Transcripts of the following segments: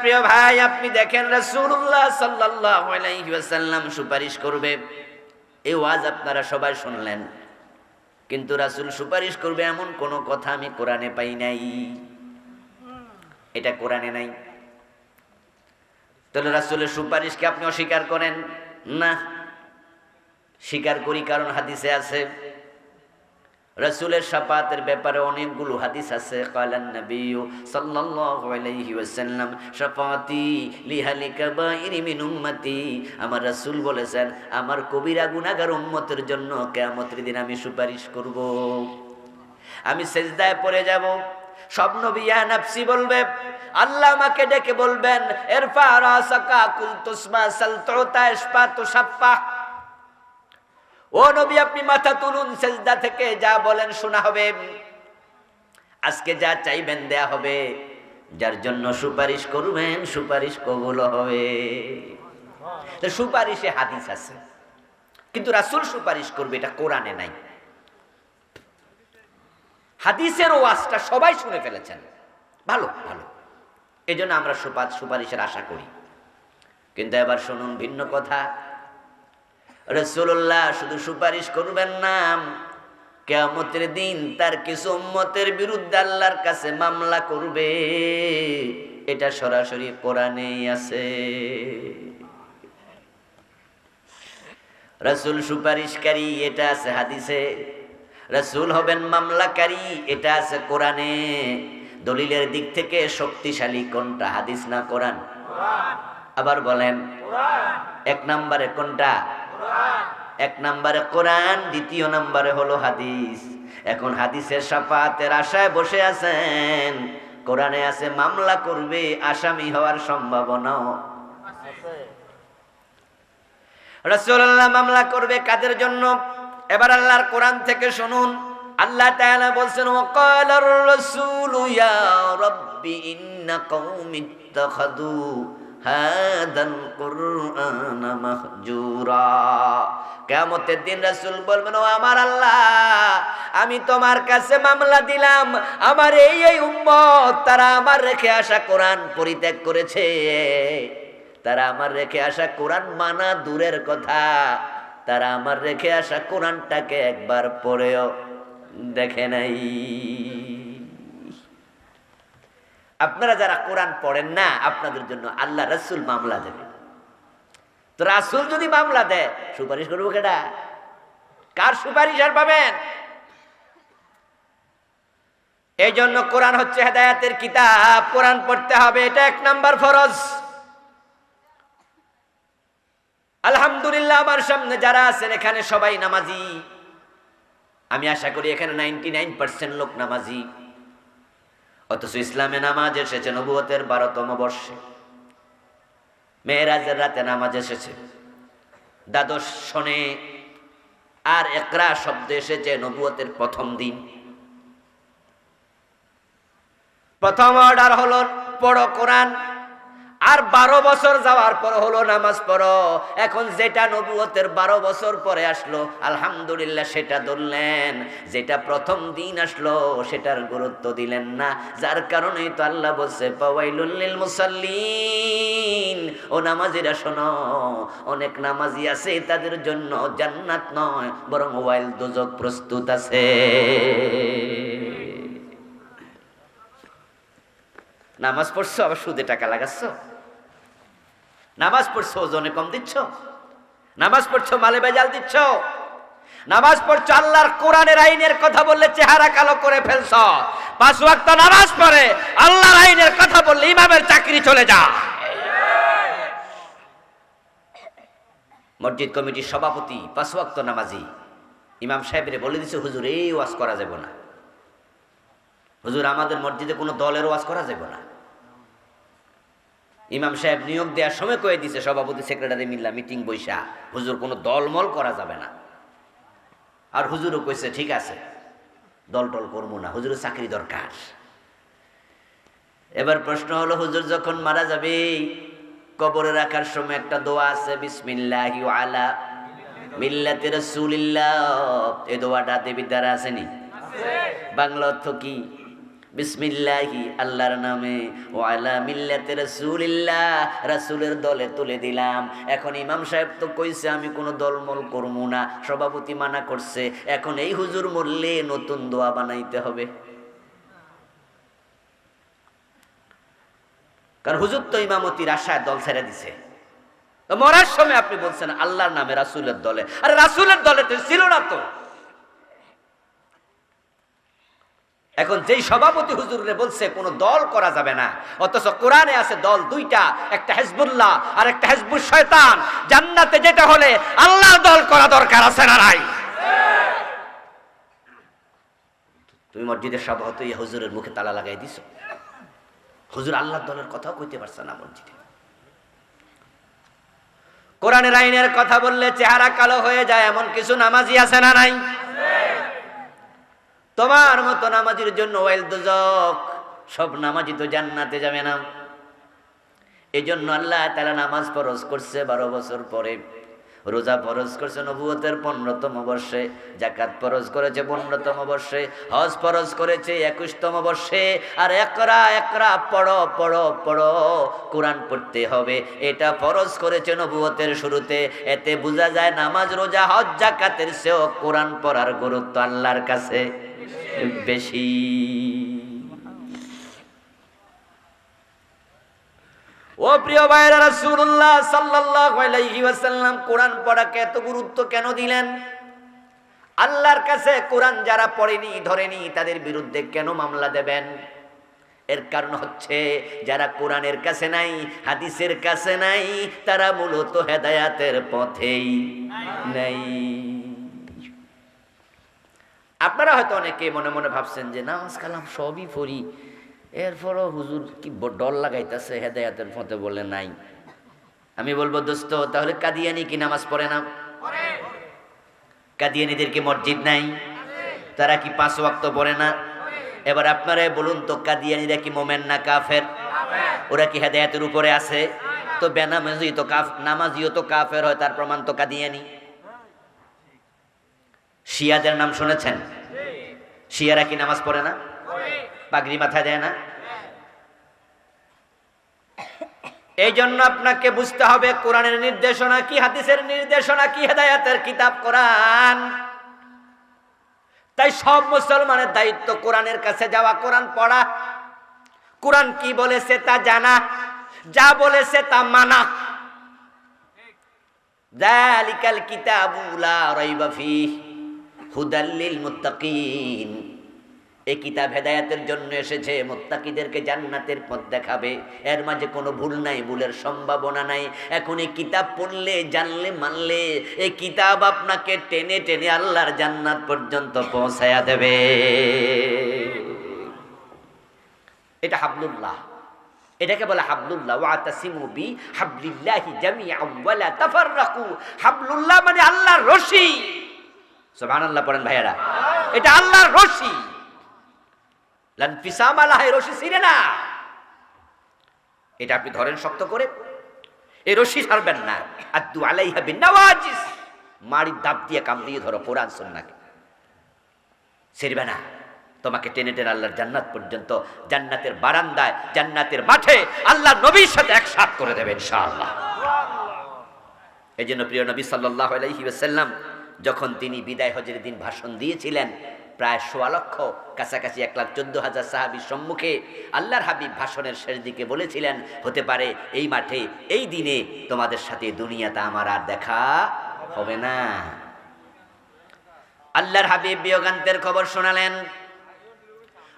প্রিয় ভাই, আপনি দেখেন রাসূলুল্লাহ সাল্লাল্লাহু আলাইহি ওয়াসাল্লাম সুপারিশ করবে। এই ওয়াজ আপনারা সবাই শুনলেন। কিন্তু রাসূল সুপারিশ করবে এমন কোনো কথা আমি কোরআনে পাই নাই। এটা কোরআনে নাই। তাহলে রাসূলের সুপারিশকে আপনি অস্বীকার করেন? না। স্বীকার করি কারণ হাদিসে আছে রসুলের সাপাতের ব্যাপারে অনেকগুলো হাদিস আছে। কালান নবী সাল্লাল্লাহু ওয়াসাল্লাম, শাফাতি লিহালি কাবাইরি মিন উম্মতি। আমার রাসূল বলেছেন, আমার কবিরা গুনাহগার উম্মতের জন্য কিয়ামতের দিন আমি সুপারিশ করব। আমি সেজদায় পড়ে যাব। সব নবী নাফসি, বলবে। আল্লাহ আমাকে ডেকে বলবেন, এরফা রাসাকা কুল তুসমা সালতুতা ইসফা তুসাফা ও নবী, আপনি মাথা তুলুন, সেজদা থেকে যা বলেন শোনা হবে। আজকে যা চাইবেন দেয়া হবে। যার জন্য সুপারিশ করবেন, সুপারিশ কবুল হবে। সুপারিশে হাদিস আছে। কিন্তু রাসূল সুপারিশ করবে, এটা কোরআনে নাই। হাদিসের ওয়াজটা সবাই শুনে ফেলেছেন। ভালো ভালো। এই আমরা সুপার সুপারিশের আশা করি। কিন্তু এবার শুনুন ভিন্ন কথা। রসুল্লাহ শুধু সুপারিশ করবেন না। কেমতের দিন তার কিছু উম্মতের বিরুদ্ধে আল্লাহর কাছে মামলা করবে। এটা সরাসরি কোরআনেই আছে। রসুল সুপারিশকারী, এটা আছে হাদিসে। রসুল হবেন মামলাকারী, এটা আছে কোরআনে। দলিলের দিক থেকে শক্তিশালী কোনটা, হাদিস না কোরআন? আবার বলেন, এক নম্বরে কোনটা? এক নম্বরে কোরআন, দ্বিতীয় নম্বরে হলো হাদিস। এখন হাদিসের সাফাতের আশায় বসে আছেন। কোরআনে আছে, মামলা করবে, আসামি হওয়ার সম্ভাবনাও। মামলা করবে কাদের জন্য? এবার আল্লাহর কোরআন থেকে শুনুন। আল্লাহ তাআলা বলছেন ওয়াকালার রাসূলু ইয়া রাব্বি ইন্না কওমি ইত্তাখাযু হাদাল দিন রাসূল বলবেন, ও আমার আল্লাহ, আমি তোমার কাছে মামলা দিলাম। আমার এই এই উম্মত, তারা আমার রেখে আসা কোরআন পরিত্যাগ করেছে। তারা আমার রেখে আসা কোরআন মানা দূরের কথা। তারা আমার রেখে আসা কোরআনটাকে একবার পড়েও দেখে নাই। আপনারা যারা কোরআন পড়েন না, আপনাদের জন্য আল্লাহ রসুল মামলা দেবে। তো রাসুল যদি মামলা দেয়, সুপারিশ করব কেটা কার সুপারিশ আর পাবেন? এই জন্য কোরআন হচ্ছে হেদায়াতের কিতাব, কোরআন পড়তে হবে, এটা এক নাম্বার ফরজ। আলহামদুলিল্লাহ, আমার সামনে যারা আছেন, এখানে সবাই নামাজি। আমি আশা করি এখানে নাইনটি নাইন পার্সেন্ট লোক নামাজি। অথচ ইসলামে নামাজ এসেছে নবুয়তের বারোতম বর্ষে। মেয়েরাজের রাতে নামাজ এসেছে। দ্বাদশ শনে আর একরা শব্দ এসেছে নবুয়তের প্রথম দিন। প্রথম অর্ডার হল পড়ো কোরআন আর বারো বছর যাওয়ার পর হলো নামাজ পড়ো। এখন যেটা নবুয়তের বারো বছর পরে আসলো, আলহামদুলিল্লাহ সেটা ধরলেন। যেটা প্রথম দিন আসলো, সেটার গুরুত্ব দিলেন না। যার কারণেই তো আল্লাহ বলছে পাওয়াইলুল্লিল মুসাল্লিন। ও নামাজিরা শোনো, অনেক নামাজি আছে, তাদের জন্য জান্নাত নয়, বরং ওয়াইল দুজক প্রস্তুত আছে। নামাজ পড়ছো, আবার সুদে টাকা লাগাচ্ছ? নামাজ পড়ছো, ওজনে কম দিচ্ছ? নামাজ পড়ছো, মালে বেজাল দিচ্ছ? নামাজ পড়ছো, আল্লাহর কোরআনের আইনের কথা বললে চেহারা কালো করে ফেলছ। পাঁচ ওয়াক্ত নামাজ পড়ে, আল্লাহর আইনের কথা বললে ইমামের চাকরি চলে যা। মসজিদ কমিটির সভাপতি, পাঁচ ওয়াক্ত নামাজি। ইমাম সাহেবরে বলে দিছে, হুজুর, এই ওয়াজ করা যাবে না। হুজুর, আমাদের মসজিদে কোনো দলের ওয়াজ করা যাবে না। ইমাম সাহেব নিয়োগ দেওয়ার সময় কয়ে দিছে সভাপতি সেক্রেটারি মিল্লা মিটিং বৈশা হুজুর কোনো দলমল করা যাবে না। আর হুজুরও কইছে ঠিক আছে দল টল করব না হুজুরের চাকরি দরকার। এবার প্রশ্ন হলো হুজুর যখন মারা যাবে কবরে রাখার সময় একটা দোয়া আছে বিসমিল্লাহি আলা মিল্লাতে রাসূলিল্লাহ। এই দোয়াটা দেবীর দ্বারা আসেনি? বাংলা অর্থ কি? বিসমিল্লাহি আল্লাহর নামে, ও আলা মিল্লাতে রাসূলিল্লাহ, রাসূলের দলে তুলে দিলাম। এখন ইমাম সাহেব তো কইছে, আমি কোনো দলমল করব না, সভাপতি মানা করছে। এখন এই হুজুর মরলে নতুন দোয়া বানাইতে হবে। কারণ হুজুর তো ইমামতির আশায় দল ছেড়ে দিছে। মরার সময় আপনি বলছেন, আল্লাহর নামে রাসূলের দলে। আরে রাসূলের দলে তো ছিল না তো। এখন যেই সভাপতি হুজুরে বলছে, কোনো দল করা যাবে না। অথচ কোরআনে আছে দল দুইটা, একটা হেজবুল্লাহ আর একটা হেজবুল শয়তান। জান্নাতে যেতে হলে আল্লাহর দল করা দরকার আছে না নাই? তুমি মসজিদের সভাপতি হুজুরের মুখে তালা লাগাই দিছো? হুজুর আল্লাহর দলের কথাও কইতে পারছে না মসজিদে। কোরআনের আইনের কথা বললে চেহারা কালো হয়ে যায়, এমন কিছু নামাজি আছে না নাই? তোমার মতো নামাজির জন্য ওয়াইল দুজক সব নামাজি তো জান্নাতে যাবে না। এই জন্য আল্লাহ তালা নামাজ ফরজ করছে বারো বছর পরে। রোজা ফরজ করছে নবুয়তের পনেরোতম বর্ষে জাকাত ফরজ করেছে পনেরোতম বর্ষে, হজ ফরজ করেছে একুশতম বর্ষে, আর একরা একরা পড়ো পড়ো পড়ো, কোরআন পড়তে হবে। এটা ফরজ করেছে নবুয়তের শুরুতে, এতে বোঝা যায় নামাজ, রোজা, হজ জাকাতের সেও কোরআন পড়ার গুরুত্ব আল্লাহর কাছে বেশি। ও প্রিয় ভাইরা রাসূলুল্লাহ সাল্লাল্লাহু আলাইহি ওয়াসাল্লাম কোরআন পড়াকে এত গুরুত্ব কেন দিলেন? আল্লাহর কাছে কোরআন যারা পড়েনি, ধরেনি, তাদের বিরুদ্ধে কেন মামলা দেবেন? এর কারণ হচ্ছে, যারা কোরআনের কাছে নাই, হাদিসের কাছে নাই, তারা মূলত হেদায়াতের পথেই নাই। আপনারা হয়তো অনেকে মনে মনে ভাবছেন যে নামাজ কালাম সবই পড়ি এরপরও হুজুর কি ডর লাগাইতেছে? হেদায়াতের পথে বলে নাই। আমি বলব, দোস্ত, তাহলে কাদিয়ানি কি নামাজ পড়ে না? কাদিয়ানিদের কি মসজিদ নাই। তারা কি পাঁচ ওয়াক্ত পড়ে না? এবার আপনারাই বলুন তো, কাদিয়ানিরা কি মোমেন না কাফের? ওরা কি হেদায়াতের উপরে আছে? তো বেনামাজি তো কাফ নামাজিও তো কাফের হয়, তার প্রমাণ তো কাদিয়ানি। শিয়াদের নাম শুনেছেন? শিয়ারা কি নামাজ পড়ে না? পাগড়ি মাথা দেয় না? এই জন্য আপনাকে বুঝতে হবে, কোরআনের নির্দেশনা কি, হাদিসের নির্দেশনা কি, হেদায়াতের কিতাব, কোরআন। তাই সব মুসলমানের দায়িত্ব কোরআনের কাছে যাওয়া, কোরআন পড়া। কোরআন কি বলেছে তা জানা, যা বলেছে তা মানা। কিতাবু লা রাইবা ফীহ হুদাল্লিল মুত্তাকিন। এই কিতাব হেদায়াতের জন্য এসেছে, মোত্তাকিদেরকে জান্নাতের পথ দেখাবে। এর মাঝে কোনো ভুল নাই, ভুলের সম্ভাবনা নাই। এখন এই কিতাব পড়লে, জানলে, মানলে, এই কিতাব আপনাকে টেনে টেনে আল্লাহর জান্নাত পর্যন্ত পৌঁছায়া দেবে। এটা হাবলুল্লাহ। এটাকে বলে হাবলুল্লাহ, ওয়াতাসিমু বি হাবলিল্লাহি জামিআন ওয়ালা তাফাররাকু। হাবলুল্লাহ মানে আল্লাহর রশি। সুবহানাল্লাহ পড়েন ভাইয়ারা। এটা আল্লাহর রশি। না এটা আপনি ধরেন শক্ত করে। এই রশি ছাড়বেন না। আদু আলাইহা বিনাওয়াজিস মাড়ির দাব দিয়ে কাম দিয়ে ধরো কোরআন সুন্নাহকে ছিড়বে না। তোমাকে টেনে টেনে আল্লাহর জান্নাত পর্যন্ত, জান্নাতের বারান্দায়, জান্নাতের মাঠে আল্লাহ নবীর সাথে একসাথ করে দেবে ইনশাআল্লাহ। এই জন্য প্রিয় নবী সাল্লাহ আলাইহি ওয়াসাল্লাম, যখন তিনি বিদায় হজের দিন ভাষণ দিয়েছিলেন প্রায় সোয়া লক্ষ, কাছাকাছি এক লাখ চোদ্দ হাজার সাহাবির সম্মুখে আল্লাহর হাবিব ভাষণের শেষ দিকে বলেছিলেন, হতে পারে এই মাঠে, এই দিনে তোমাদের সাথে দুনিয়াতে আমার আর দেখা হবে না। আল্লাহর হাবিব বিয়োগান্তের খবর শোনালেন।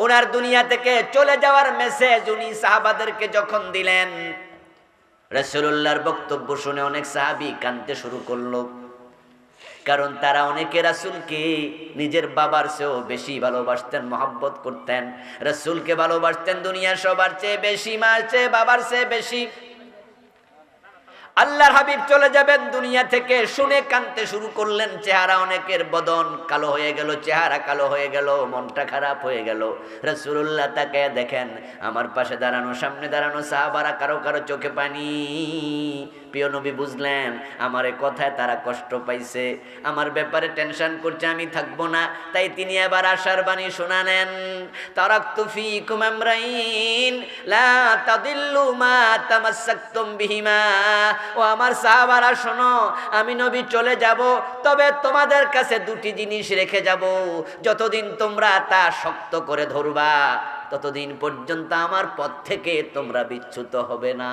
ওনার দুনিয়া থেকে চলে যাওয়ার মেসেজ উনি সাহাবাদেরকে যখন দিলেন রসুল্লাহর বক্তব্য শুনে অনেক সাহাবি কানতে শুরু করল। কারণ তারা অনেকে রাসুলকে নিজের বাবার চেয়েও বেশি ভালোবাসতেন, মহাব্বত করতেন। রাসুলকে ভালোবাসতেন দুনিয়ার সবার চেয়ে বেশি মার চেয়ে বাবার চেয়ে বেশি। আল্লাহর হাবিব চলে যাবেন দুনিয়া থেকে, শুনে কানতে শুরু করলেন, চেহারা অনেকের বদন কালো হয়ে গেল, চেহারা কালো হয়ে গেল, মনটা খারাপ হয়ে গেল। রসুল্লাহ তাকে দেখেন, আমার পাশে দাঁড়ানো, সামনে দাঁড়ানো সাহাবারা কারও কারও চোখে পানি। প্রিয় নবী বুঝলেন, আমার কথায় তারা কষ্ট পাইছে। আমার ব্যাপারে টেনশন করছে, আমি থাকব না। তাই তিনি আবার আশার বাণী শোনানেন তারাক্তু ফিকুম আমরাইন, লা তাদিল্লু মা তামাসসাকতুম ও আমার সাহাবারা, শোনো, আমি নবী চলে যাব, তবে তোমাদের কাছে দুটি জিনিস রেখে যাব। যতদিন তোমরা তা শক্ত করে ধরবা, ততদিন পর্যন্ত আমার পথ থেকে তোমরা বিচ্যুত হবে না।